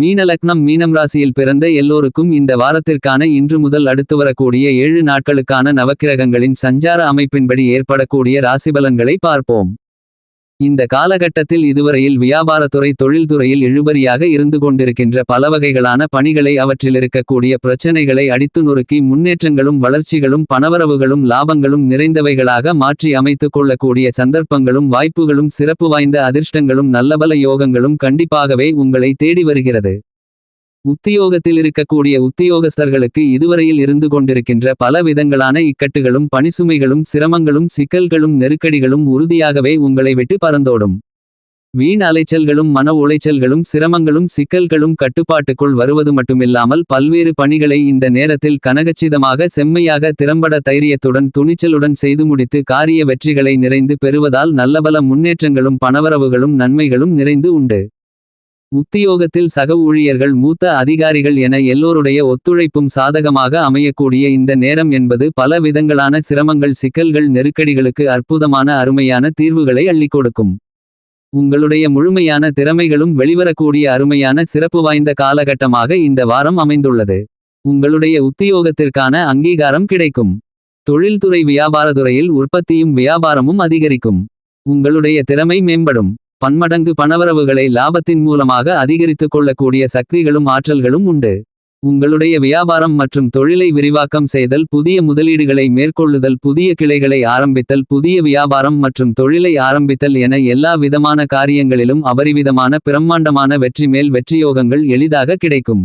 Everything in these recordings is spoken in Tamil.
மீனலக்னம் மீனம் ராசியில் பிறந்த எல்லோருக்கும் இந்த வாரத்திற்கான இன்று முதல் அடுத்து வரக்கூடிய ஏழு நாட்களுக்கான நவக்கிரகங்களின் சஞ்சார அமைப்பின்படி ஏற்படக்கூடிய ராசிபலன்களை பார்ப்போம். இந்த காலகட்டத்தில் இதுவரையில் வியாபாரத்துறை தொழில்துறையில் இழுபறியாக இருந்து கொண்டிருக்கின்ற பலவகைகளான பணிகளை அவற்றிலிருக்கக்கூடிய பிரச்சனைகளை அடித்து நொறுக்கி முன்னேற்றங்களும் வளர்ச்சிகளும் பணவரவுகளும் லாபங்களும் நிறைந்தவைகளாக மாற்றி அமைத்துக் கொள்ளக்கூடிய சந்தர்ப்பங்களும் வாய்ப்புகளும் சிறப்பு வாய்ந்த அதிர்ஷ்டங்களும் நல்லபல யோகங்களும் கண்டிப்பாகவே உங்களை தேடி வருகிறது. உத்தியோகத்தில் இருக்கக்கூடிய உத்தியோகஸ்தர்களுக்கு இதுவரையில் இருந்து கொண்டிருக்கின்ற பல விதங்களான இக்கட்டுகளும் பணிசுமைகளும் சிரமங்களும் சிக்கல்களும் நெருக்கடிகளும் உறுதியாகவே உங்களை விட்டு பறந்தோடும். வீண் அலைச்சல்களும் மன உளைச்சல்களும் சிரமங்களும் சிக்கல்களும் கட்டுப்பாட்டுக்குள் வருவது மட்டுமில்லாமல் பல்வேறு பணிகளை இந்த நேரத்தில் கனகச்சிதமாக செம்மையாக திறம்பட தைரியத்துடன் துணிச்சலுடன் செய்து முடித்து காரிய வெற்றிகளை நிறைந்து பெறுவதால் நல்லபல முன்னேற்றங்களும் பணவரவுகளும் நன்மைகளும் நிறைந்து உண்டு. உத்தியோகத்தில் சக ஊழியர்கள் மூத்த அதிகாரிகள் என எல்லோருடைய ஒத்துழைப்பும் சாதகமாக அமையக்கூடிய இந்த நேரம் என்பது பல விதங்களான சிரமங்கள் சிக்கல்கள் நெருக்கடிகளுக்கு அற்புதமான அருமையான தீர்வுகளை அள்ளிக் கொடுக்கும் உங்களுடைய முழுமையான திறமைகளும் வெளிவரக்கூடிய அருமையான சிறப்பு வாய்ந்த காலகட்டமாக இந்த வாரம் அமைந்துள்ளது. உங்களுடைய உத்தியோகத்திற்கான அங்கீகாரம் கிடைக்கும். தொழில்துறை வியாபாரத்துறையில் உற்பத்தியும் வியாபாரமும் அதிகரிக்கும். உங்களுடைய திறமை மேம்படும். பன்மடங்கு பணவரவுகளை லாபத்தின் மூலமாக அதிகரித்துக் கொள்ளக்கூடிய சக்திகளும் ஆற்றல்களும் உண்டு. உங்களுடைய வியாபாரம் மற்றும் தொழிலை விரிவாக்கம் செய்தல் புதிய முதலீடுகளை மேற்கொள்ளுதல் புதிய கிளைகளை ஆரம்பித்தல் புதிய வியாபாரம் மற்றும் தொழிலை ஆரம்பித்தல் என எல்லா விதமான காரியங்களிலும் அபரிவிதமான பிரம்மாண்டமான வெற்றி மேல் வெற்றியோகங்கள் எளிதாக கிடைக்கும்.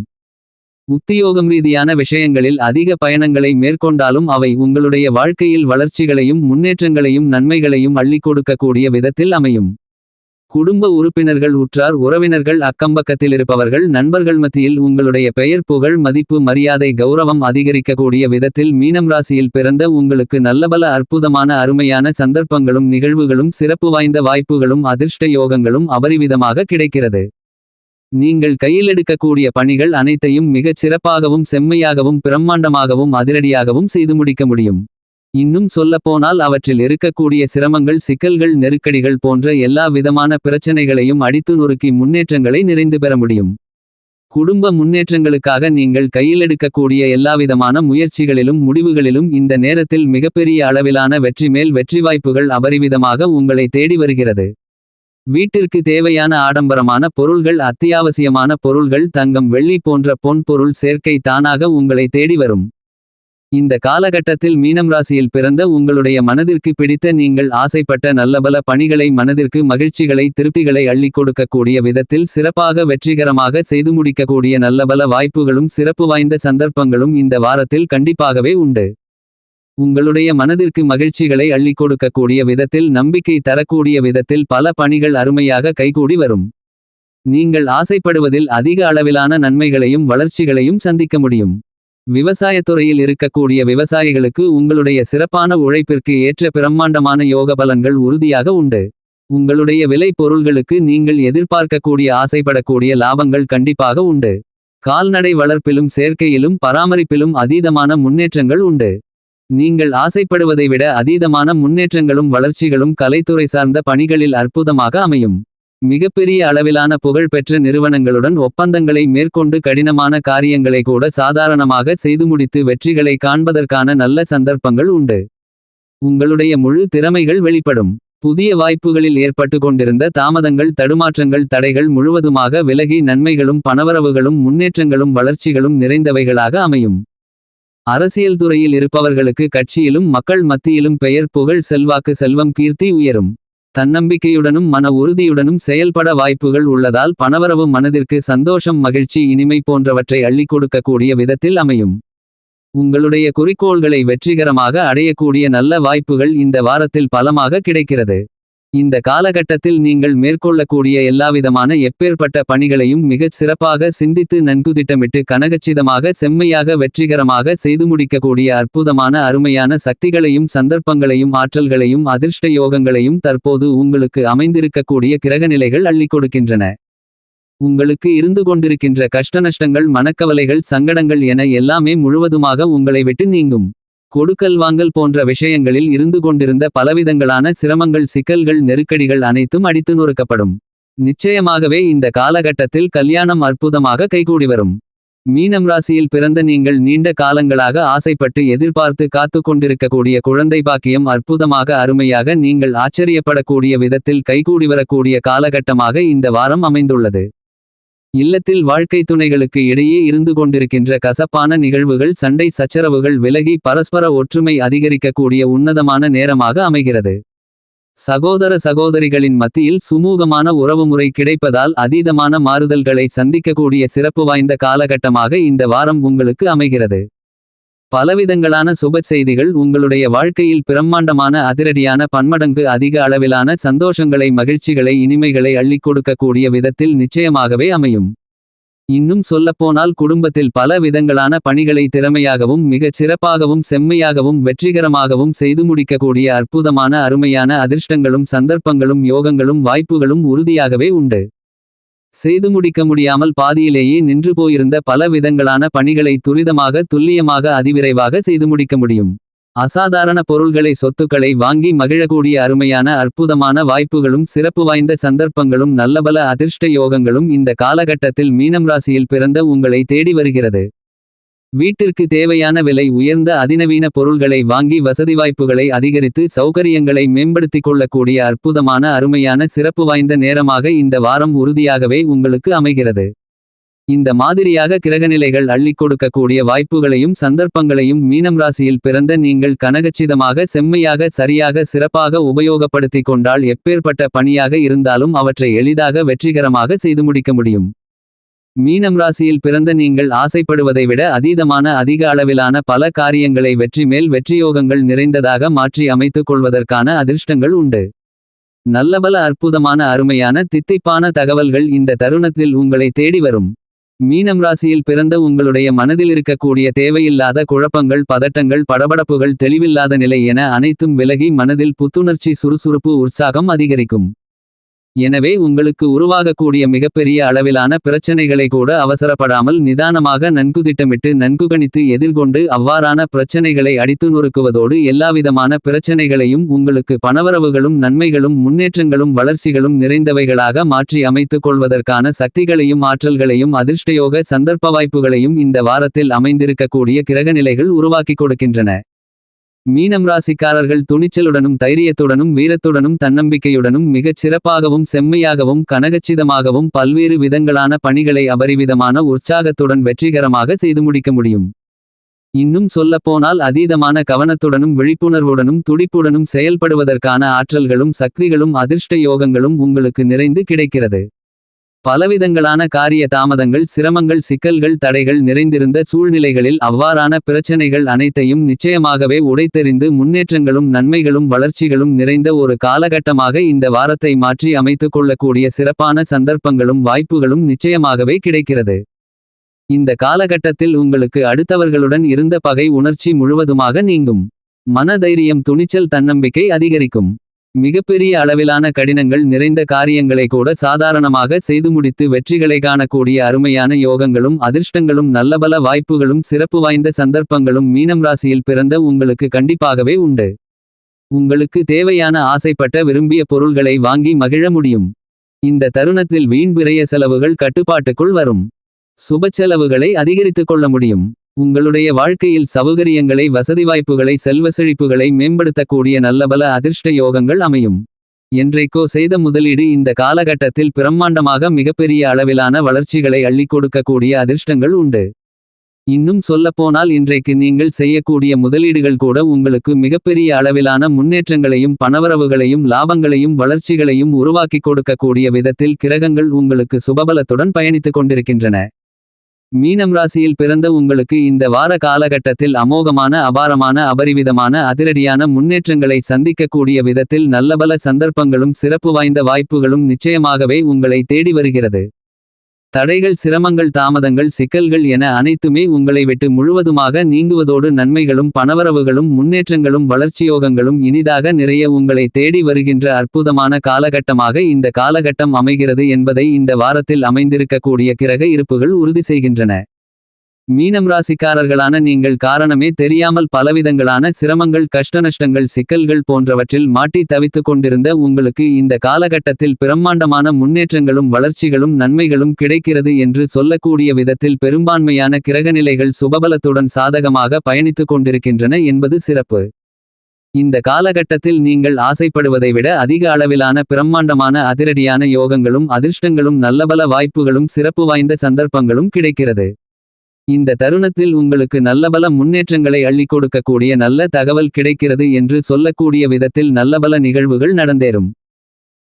உத்தியோகம் ரீதியான விஷயங்களில் அதிக பயணங்களை மேற்கொண்டாலும் அவை உங்களுடைய வாழ்க்கையில் வளர்ச்சிகளையும் முன்னேற்றங்களையும் நன்மைகளையும் அள்ளிக் கொடுக்கக்கூடிய விதத்தில் அமையும். குடும்ப உறுப்பினர்கள் உற்றார் உறவினர்கள் அக்கம்பக்கத்திலிருப்பவர்கள் நண்பர்கள் மத்தியில் உங்களுடைய பெயர் புகழ் மதிப்பு மரியாதை கௌரவம் அதிகரிக்கக்கூடிய விதத்தில் மீனம் ராசியில் பிறந்த உங்களுக்கு நல்லபல அற்புதமான அருமையான சந்தர்ப்பங்களும் நிகழ்வுகளும் சிறப்பு வாய்ந்த வாய்ப்புகளும் அதிர்ஷ்ட யோகங்களும் அபரிவிதமாக கிடைக்கிறது. நீங்கள் கையில் எடுக்கக்கூடிய பணிகள் அனைத்தையும் மிகச் சிறப்பாகவும் செம்மையாகவும் பிரம்மாண்டமாகவும் அதிரடியாகவும் செய்து முடிக்க முடியும். இன்னும் சொல்லப்போனால் அவற்றில் இருக்கக்கூடிய சிரமங்கள் சிக்கல்கள் நெருக்கடிகள் போன்ற எல்லா விதமான பிரச்சனைகளையும் அடித்து நொறுக்கி முன்னேற்றங்களை நிறைந்து பெற முடியும். குடும்ப முன்னேற்றங்களுக்காக நீங்கள் கையில் எடுக்கக்கூடிய எல்லாவிதமான முயற்சிகளிலும் முடிவுகளிலும் இந்த நேரத்தில் மிகப்பெரிய அளவிலான வெற்றி மேல் வெற்றி வாய்ப்புகள் அபரிவிதமாக உங்களை தேடி வருகிறது. வீட்டிற்கு தேவையான ஆடம்பரமான பொருள்கள் அத்தியாவசியமான பொருள்கள் தங்கம் வெள்ளி போன்ற பொன் பொருள் சேர்க்கை தானாக உங்களை தேடி வரும். இந்த காலகட்டத்தில் மீனம் ராசியில் பிறந்த உங்களுடைய மனதிற்கு பிடித்த நீங்கள் ஆசைப்பட்ட நல்லபல பணிகளை மனதிற்கு மகிழ்ச்சிகளை திருப்திகளை அள்ளி கொடுக்கக்கூடிய விதத்தில் சிறப்பாக வெற்றிகரமாக செய்து முடிக்கக்கூடிய நல்லபல வாய்ப்புகளும் சிறப்பு வாய்ந்த சந்தர்ப்பங்களும் இந்த வாரத்தில் கண்டிப்பாகவே உண்டு. உங்களுடைய மனதிற்கு மகிழ்ச்சிகளை அள்ளிக் கொடுக்கக்கூடிய விதத்தில் நம்பிக்கை தரக்கூடிய விதத்தில் பல பணிகள் அருமையாக கைகூடி வரும். நீங்கள் ஆசைப்படுவதில் அதிக அளவிலான நன்மைகளையும் வளர்ச்சிகளையும் சந்திக்க முடியும். விவசாயத்துறையில் இருக்கக்கூடிய விவசாயிகளுக்கு உங்களுடைய சிறப்பான உழைப்பிற்கு ஏற்ற பிரம்மாண்டமான யோக பலன்கள் உறுதியாக உண்டு. உங்களுடைய விலை பொருள்களுக்கு நீங்கள் எதிர்பார்க்கக்கூடிய ஆசைப்படக்கூடிய லாபங்கள் கண்டிப்பாக உண்டு. கால்நடை வளர்ப்பிலும் சேர்க்கையிலும் பராமரிப்பிலும் அதீதமான முன்னேற்றங்கள் உண்டு. நீங்கள் ஆசைப்படுவதை விட அதீதமான முன்னேற்றங்களும் வளர்ச்சிகளும் கலைத்துறை சார்ந்த பணிகளில் அற்புதமாக அமையும். மிகப்பெரிய அளவிலான புகழ் பெற்ற நிறுவனங்களுடன் ஒப்பந்தங்களை மேற்கொண்டு கடினமான காரியங்களை கூட சாதாரணமாக செய்து முடித்து வெற்றிகளை காண்பதற்கான நல்ல சந்தர்ப்பங்கள் உண்டு. உங்களுடைய முழு திறமைகள் வெளிப்படும். புதிய வாய்ப்புகளில் ஏற்பட்டு கொண்டிருந்த தாமதங்கள் தடுமாற்றங்கள் தடைகள் முழுவதுமாக விலகி நன்மைகளும் பணவரவுகளும் முன்னேற்றங்களும் வளர்ச்சிகளும் நிறைந்தவைகளாக அமையும். அரசியல் துறையில் இருப்பவர்களுக்கு கட்சியிலும் மக்கள் மத்தியிலும் பெயர் புகழ் செல்வாக்கு செல்வம் கீர்த்தி உயரும். தன்னம்பிக்கையுடனும் மன உறுதியுடனும் செயல்பட வாய்ப்புகள் உள்ளதால் பணவரவு மனதிற்கு சந்தோஷம் மகிழ்ச்சி இனிமை போன்றவற்றை அள்ளிக் கொடுக்கக்கூடிய விதத்தில் அமையும். உங்களுடைய குறிக்கோள்களை வெற்றிகரமாக அடையக்கூடிய நல்ல வாய்ப்புகள் இந்த வாரத்தில் பலமாக கிடைக்கிறது. இந்த காலகட்டத்தில் நீங்கள் மேற்கொள்ளக்கூடிய எல்லாவிதமான எப்பேற்பட்ட பணிகளையும் மிகச் சிறப்பாக சிந்தித்து நன்கு திட்டமிட்டு கனகச்சிதமாக செம்மையாக வெற்றிகரமாக செய்து முடிக்கக்கூடிய அற்புதமான அருமையான சக்திகளையும் சந்தர்ப்பங்களையும் ஆற்றல்களையும் அதிர்ஷ்ட யோகங்களையும் தற்போது உங்களுக்கு அமைந்திருக்கக்கூடிய கிரகநிலைகள் அள்ளிக் கொடுக்கின்றன. உங்களுக்கு இருந்து கொண்டிருக்கின்ற கஷ்டநஷ்டங்கள் மனக்கவலைகள் சங்கடங்கள் என எல்லாமே முழுவதுமாக உங்களை விட்டு நீங்கும். கொடுக்கல் வாங்கல் போன்ற விஷயங்களில் இருந்து கொண்டிருந்த பலவிதங்களான சிரமங்கள் சிக்கல்கள் நெருக்கடிகள் அனைத்தும் அடித்து நொறுக்கப்படும். நிச்சயமாகவே இந்த காலகட்டத்தில் கல்யாணம் அற்புதமாக கைகூடி வரும். மீனம் ராசியில் பிறந்த நீங்கள் நீண்ட காலங்களாக ஆசைப்பட்டு எதிர்பார்த்து காத்து கொண்டிருக்கக்கூடிய குழந்தை பாக்கியம் அற்புதமாக அருமையாக நீங்கள் ஆச்சரியப்படக்கூடிய விதத்தில் கைகூடி வரக்கூடிய காலகட்டமாக இந்த வாரம் அமைந்துள்ளது. இல்லத்தில் வாழ்க்கை துணைகளுக்கு இடையே இருந்து கொண்டிருக்கின்ற கசப்பான நிகழ்வுகள் சண்டை சச்சரவுகள் விலகி பரஸ்பர ஒற்றுமை அதிகரிக்கக்கூடிய உன்னதமான நேரமாக அமைகிறது. சகோதர சகோதரிகளின் மத்தியில் சுமூகமான உறவுமுறை கிடைப்பதால் அதீதமான மாறுதல்களை சந்திக்கக்கூடிய சிறப்பு வாய்ந்த காலகட்டமாக இந்த வாரம் உங்களுக்கு அமைகிறது. பலவிதங்களான சுப செய்திகள் உங்களுடைய வாழ்க்கையில் பிரம்மாண்டமான அதிரடியான பன்மடங்கு அதிக அளவிலான சந்தோஷங்களை மகிழ்ச்சிகளை இனிமைகளை அள்ளிக் கொடுக்கக்கூடிய விதத்தில் நிச்சயமாகவே அமையும். இன்னும் சொல்லப்போனால் குடும்பத்தில் பல விதங்களான பணிகளை திறமையாகவும் மிகச் சிறப்பாகவும் செம்மையாகவும் வெற்றிகரமாகவும் செய்து முடிக்கக்கூடிய அற்புதமான அருமையான அதிர்ஷ்டங்களும் சந்தர்ப்பங்களும் யோகங்களும் வாய்ப்புகளும் உறுதியாகவே உண்டு. செய்து முடிக்க முடியாமல் பாதியிலேயே நின்று போயிருந்த பல விதங்களான பணிகளை துரிதமாக துல்லியமாக அதிவிரைவாக செய்து முடிக்க முடியும். அசாதாரண பொருள்களை சொத்துக்களை வாங்கி மகிழக்கூடிய அருமையான அற்புதமான வாய்ப்புகளும் சிறப்பு வாய்ந்த சந்தர்ப்பங்களும் நல்லபல அதிர்ஷ்ட யோகங்களும் இந்த காலகட்டத்தில் மீனம் ராசியில் பிறந்த உங்களை தேடி வருகிறது. வீட்டிற்கு தேவையான விலை உயர்ந்த அதிநவீன பொருள்களை வாங்கி வசதி வாய்ப்புகளை அதிகரித்து சௌகரியங்களை மேம்படுத்திக் கொள்ளக்கூடிய அற்புதமான அருமையான சிறப்பு வாய்ந்த நேரமாக இந்த வாரம் உறுதியாகவே உங்களுக்கு அமைகிறது. இந்த மாதிரியாக கிரகநிலைகள் அள்ளிக் கொடுக்கக்கூடிய வாய்ப்புகளையும் சந்தர்ப்பங்களையும் மீனம் ராசியில் பிறந்த நீங்கள் கனகச்சிதமாக செம்மையாக சரியாக சிறப்பாக உபயோகப்படுத்திக் கொண்டால் எப்பேற்பட்ட பணியாக இருந்தாலும் அவற்றை எளிதாக வெற்றிகரமாக செய்து முடிக்க முடியும். மீனம் ராசியில் பிறந்த நீங்கள் ஆசைப்படுவதை விட அதீதமான அதிக அளவிலான பல காரியங்களை வெற்றி மேல் வெற்றியோகங்கள் நிறைந்ததாக மாற்றி அமைத்துக் கொள்வதற்கான அதிர்ஷ்டங்கள் உண்டு. நல்லபல அற்புதமான அருமையான தித்திப்பான தகவல்கள் இந்த தருணத்தில் உங்களை தேடி வரும். மீனம் ராசியில் பிறந்த உங்களுடைய மனதில் இருக்கக்கூடிய தேவையில்லாத குழப்பங்கள் பதட்டங்கள் படபடப்புகள் தெளிவில்லாத நிலை என அனைத்தும் விலகி மனதில் புத்துணர்ச்சி சுறுசுறுப்பு உற்சாகம் அதிகரிக்கும். எனவே உங்களுக்கு உருவாகக்கூடிய மிகப்பெரிய அளவிலான பிரச்சனைகளை கூட அவசரப்படாமல் நிதானமாக நன்கு திட்டமிட்டு நன்கு கணித்து எதிர்கொண்டு அவ்வாறான பிரச்சனைகளை அடித்து நொறுக்குவதோடு எல்லாவிதமான பிரச்சனைகளையும் உங்களுக்கு பணவரவுகளும் நன்மைகளும் முன்னேற்றங்களும் வளர்ச்சிகளும் நிறைந்தவைகளாக மாற்றி அமைத்துக் கொள்வதற்கான சக்திகளையும் ஆற்றல்களையும் அதிர்ஷ்டயோக சந்தர்ப்ப வாய்ப்புகளையும் இந்த வாரத்தில் அமைந்திருக்கக்கூடிய கிரகநிலைகள் உருவாக்கிக் கொடுக்கின்றன. மீனம் ராசிக்காரர்கள் துணிச்சலுடனும் தைரியத்துடனும் வீரத்துடனும் தன்னம்பிக்கையுடனும் மிகச் சிறப்பாகவும் செம்மையாகவும் கனகச்சிதமாகவும் பல்வேறு விதங்களான பணிகளை அபரிவிதமான உற்சாகத்துடன் வெற்றிகரமாக செய்து முடிக்க முடியும். இன்னும் சொல்லப்போனால் அதீதமான கவனத்துடனும் விழிப்புணர்வுடனும் துடிப்புடனும் செயல்படுவதற்கான ஆற்றல்களும் சக்திகளும் அதிர்ஷ்ட யோகங்களும் உங்களுக்கு நிறைந்து கிடைக்கிறது. பலவிதங்களான காரிய தாமதங்கள் சிரமங்கள் சிக்கல்கள் தடைகள் நிறைந்திருந்த சூழ்நிலைகளில் அவ்வாறான பிரச்சனைகள் அனைத்தையும் நிச்சயமாகவே உடைத்தெறிந்து முன்னேற்றங்களும் நன்மைகளும் வளர்ச்சிகளும் நிறைந்த ஒரு காலகட்டமாக இந்த வாரத்தை மாற்றி அமைத்துக் கொள்ளக்கூடிய சிறப்பான சந்தர்ப்பங்களும் வாய்ப்புகளும் நிச்சயமாகவே கிடைக்கிறது. இந்த காலகட்டத்தில் உங்களுக்கு அடுத்தவர்களுடன் இருந்த பகை உணர்ச்சி முழுவதுமாக நீங்கும். மனதைரியம் துணிச்சல் தன்னம்பிக்கை அதிகரிக்கும். மிகப்பெரிய அளவிலான கடினங்கள் நிறைந்த காரியங்களை கூட சாதாரணமாக செய்து முடித்து வெற்றிகளை காணக்கூடிய அருமையான யோகங்களும் அதிர்ஷ்டங்களும் நல்லபல வாய்ப்புகளும் சிறப்பு வாய்ந்த சந்தர்ப்பங்களும் மீனம் ராசியில் பிறந்த உங்களுக்கு கண்டிப்பாகவே உண்டு. உங்களுக்கு தேவையான ஆசைப்பட்ட விரும்பிய பொருள்களை வாங்கி மகிழ முடியும். இந்த தருணத்தில் வீண் விரய செலவுகள் கட்டுப்பாட்டுக்குள் வரும். சுப செலவுகளை அதிகரித்துக் கொள்ள முடியும். உங்களுடைய வாழ்க்கையில் சௌகரியங்களை வசதி வாய்ப்புகளை செல்வ செழிப்புகளை மேம்படுத்தக்கூடிய நல்லபல அதிர்ஷ்ட யோகங்கள் அமையும். என்றைக்கோ செய்த முதலீடு இந்த காலகட்டத்தில் பிரம்மாண்டமாக மிகப்பெரிய அளவிலான வளர்ச்சிகளை அள்ளி கொடுக்கக்கூடிய அதிர்ஷ்டங்கள் உண்டு. இன்னும் சொல்லப்போனால் இன்றைக்கு நீங்கள் செய்யக்கூடிய முதலீடுகள் கூட உங்களுக்கு மிகப்பெரிய அளவிலான முன்னேற்றங்களையும் பணவரவுகளையும் லாபங்களையும் வளர்ச்சிகளையும் உருவாக்கிக் கொடுக்கக்கூடிய விதத்தில் கிரகங்கள் உங்களுக்கு சுபபலத்துடன் பயணித்துக் கொண்டிருக்கின்றன. மீனம் ராசியில் பிறந்த உங்களுக்கு இந்த வார காலகட்டத்தில் அமோகமான அபாரமான அபரிவிதமான அதிரடியான முன்னேற்றங்களை சந்திக்கக்கூடிய விதத்தில் நல்லபல சந்தர்ப்பங்களும் சிறப்பு வாய்ந்த வாய்ப்புகளும் நிச்சயமாகவே உங்களை தேடி வருகிறது. தடைகள் சிரமங்கள் தாமதங்கள் சிக்கல்கள் என அனைத்துமே உங்களை விட்டு முழுவதுமாக நீங்குவதோடு நன்மைகளும் பணவரவுகளும் முன்னேற்றங்களும் வளர்ச்சியோகங்களும் இனிதாக நிறைய உங்களை தேடி வருகின்ற அற்புதமான காலகட்டமாக இந்த காலகட்டம் அமைகிறது என்பதை இந்த வாரத்தில் அமைந்திருக்கக்கூடிய கிரக இருப்புகள் உறுதி செய்கின்றன. மீனம் ராசிக்காரர்களான நீங்கள் காரணமே தெரியாமல் பலவிதங்களான சிரமங்கள் கஷ்டநஷ்டங்கள் சிக்கல்கள் போன்றவற்றில் மாட்டி தவித்துக் கொண்டிருந்த உங்களுக்கு இந்த காலகட்டத்தில் பிரம்மாண்டமான முன்னேற்றங்களும் வளர்ச்சிகளும் நன்மைகளும் கிடைக்கிறது என்று சொல்லக்கூடிய விதத்தில் பெரும்பான்மையான கிரகநிலைகள் சுபபலத்துடன் சாதகமாக பயணித்துக் கொண்டிருக்கின்றன என்பது சிறப்பு. இந்த காலகட்டத்தில் நீங்கள் ஆசைப்படுவதை விட அதிக அளவிலான பிரம்மாண்டமான அதிரடியான யோகங்களும் அதிர்ஷ்டங்களும் நல்லபல வாய்ப்புகளும் சிறப்பு வாய்ந்த சந்தர்ப்பங்களும் கிடைக்கிறது. இந்த தருணத்தில் உங்களுக்கு நல்லபல முன்னேற்றங்களை அள்ளிக் கொடுக்கக்கூடிய நல்ல தகவல் கிடைக்கிறது என்று சொல்லக்கூடிய விதத்தில் நல்லபல நிகழ்வுகள் நடந்தேறும்.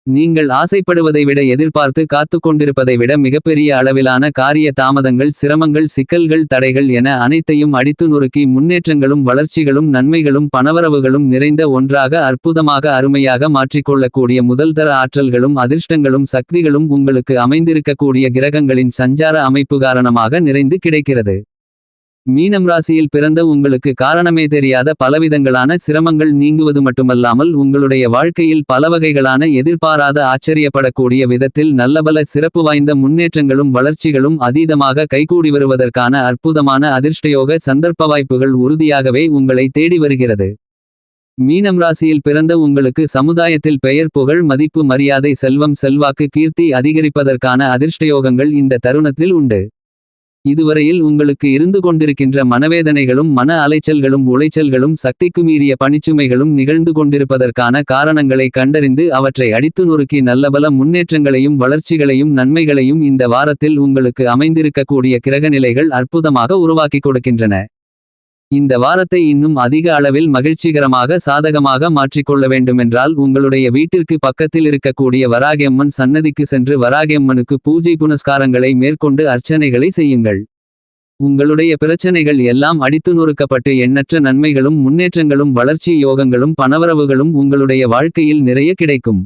நீங்கள் ஆசைப்படுவதை விட எதிர்பார்த்து காத்துக் கொண்டிருப்பதை விட மிகப்பெரிய அளவிலான காரிய தாமதங்கள் சிரமங்கள் சிக்கல்கள் தடைகள் என அனைத்தையும் அடித்து நொறுக்கி முன்னேற்றங்களும் வளர்ச்சிகளும் நன்மைகளும் பணவரவுகளும் நிறைந்த ஒன்றாக அற்புதமாக அருமையாக மாற்றிக்கொள்ளக்கூடிய முதல்தர ஆற்றல்களும் அதிர்ஷ்டங்களும் சக்திகளும் உங்களுக்கு அமைந்திருக்கக்கூடிய கிரகங்களின் சஞ்சார அமைப்பு காரணமாக நிறைந்து கிடைக்கிறது. மீனம் ராசியில் பிறந்த உங்களுக்கு காரணமே தெரியாத பலவிதங்களான சிரமங்கள் நீங்குவது மட்டுமல்லாமல் உங்களுடைய வாழ்க்கையில் பலவகைகளான எதிர்பாராத ஆச்சரியப்படக்கூடிய விதத்தில் நல்லபல சிறப்பு வாய்ந்த முன்னேற்றங்களும் வளர்ச்சிகளும் அதீதமாக கைகூடி வருவதற்கான அற்புதமான அதிர்ஷ்டயோக சந்தர்ப்ப வாய்ப்புகள் உறுதியாகவே உங்களை தேடி வருகிறது. மீனம் ராசியில் பிறந்த உங்களுக்கு சமுதாயத்தில் பெயர் புகழ் மதிப்பு மரியாதை செல்வம் செல்வாக்கு கீர்த்தி அதிகரிப்பதற்கான அதிர்ஷ்டயோகங்கள் இந்த தருணத்தில் உண்டு. இதுவரையில் உங்களுக்கு இருந்து கொண்டிருக்கின்ற மனவேதனைகளும் மன அலைச்சல்களும் உளைச்சல்களும் சக்திக்கு மீறிய பணிச்சுமைகளும் நிகழ்ந்து கொண்டிருப்பதற்கான காரணங்களை கண்டறிந்து அவற்றை அடித்து நொறுக்கி நல்லபல முன்னேற்றங்களையும் வளர்ச்சிகளையும் நன்மைகளையும் இந்த வாரத்தில் உங்களுக்கு அமைந்திருக்கக்கூடிய கிரகநிலைகள் அற்புதமாக உருவாக்கிக் கொடுக்கின்றன. இந்த வாரத்தை இன்னும் அதிக அளவில் மகிழ்ச்சிகரமாக சாதகமாக மாற்றிக்கொள்ள வேண்டுமென்றால் உங்களுடைய வீட்டிற்கு பக்கத்தில் இருக்கக்கூடிய வராகியம்மன் சன்னதிக்கு சென்று வராகியம்மனுக்கு பூஜை புனஸ்காரங்களை மேற்கொண்டு அர்ச்சனைகளை செய்யுங்கள். உங்களுடைய பிரச்சனைகள் எல்லாம் அடித்து நொறுக்கப்பட்டு எண்ணற்ற நன்மைகளும் முன்னேற்றங்களும் வளர்ச்சி யோகங்களும் பணவரவுகளும் உங்களுடைய வாழ்க்கையில் நிறைய கிடைக்கும்.